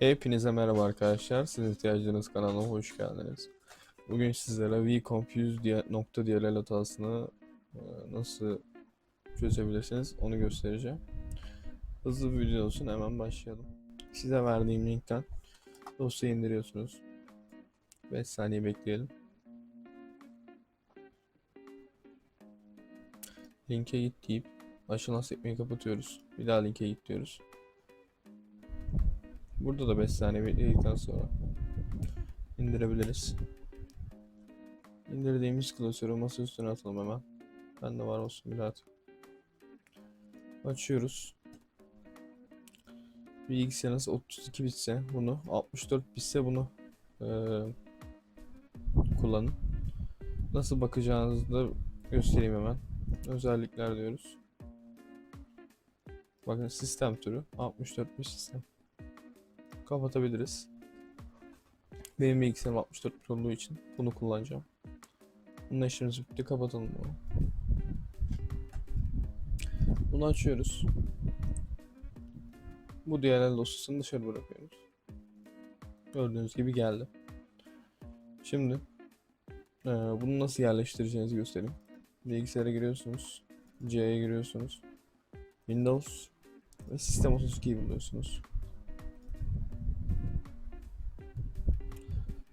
Hepinize merhaba arkadaşlar. Sizin ihtiyacınız kanalına hoş geldiniz. Bugün sizlere DLL hatasını e, nasıl çözebilirsiniz onu göstereceğim. Hızlı bir video olsun hemen başlayalım. Size verdiğim linkten dosyayı indiriyorsunuz. 5 saniye bekleyelim. Linke git deyip açılan sekmeyi kapatıyoruz. Bir daha linke git diyoruz. Burada da 5 saniye bekledikten sonra indirebiliriz. İndirdiğimiz klasörü masa üstüne atalım hemen. Bende var olsun bir. Açıyoruz. Bilgisayarınız 32 bitse bunu, 64 bitse bunu eee, kullanın. Nasıl bakacağınızı da göstereyim hemen. Özellikler diyoruz. Bakın sistem türü 64 bit sistem kapatabiliriz. Benim bilgisayarım 64 bit olduğu için bunu kullanacağım. Bunun işimiz bitti. Kapatalım bunu. Bunu açıyoruz. Bu DLL dosyasını dışarı bırakıyoruz. Gördüğünüz gibi geldi. Şimdi eee, bunu nasıl yerleştireceğinizi göstereyim. Bilgisayara giriyorsunuz. C'ye giriyorsunuz. Windows ve Sistem 32'yi buluyorsunuz.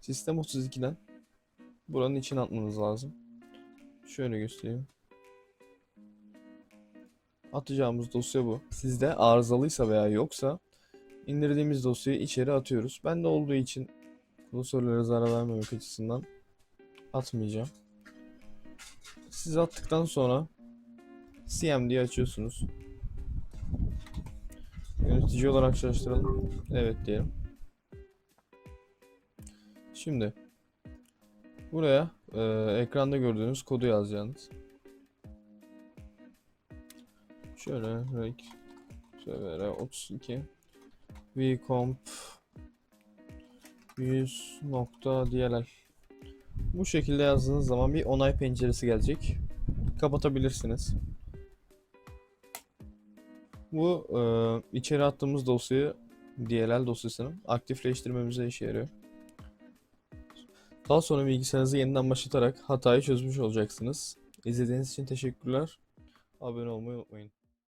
Sistem 32'den buranın içine atmanız lazım. Şöyle göstereyim. Atacağımız dosya bu. Sizde arızalıysa veya yoksa indirdiğimiz dosyayı içeri atıyoruz. Bende olduğu için klasörlere zarar vermemek açısından atmayacağım. Siz attıktan sonra CMD'yi açıyorsunuz. Yönetici olarak çalıştıralım. Evet diyelim. Şimdi buraya e, ekranda gördüğünüz kodu yazacaksınız. Şöyle rec şöyle 32 vcomp 100 nokta DLL bu şekilde yazdığınız zaman bir onay penceresi gelecek. Kapatabilirsiniz. Bu e, içeri attığımız dosyayı DLL dosyasını aktifleştirmemize işe yarıyor. Daha sonra bilgisayarınızı yeniden başlatarak hatayı çözmüş olacaksınız. İzlediğiniz için teşekkürler. Abone olmayı unutmayın.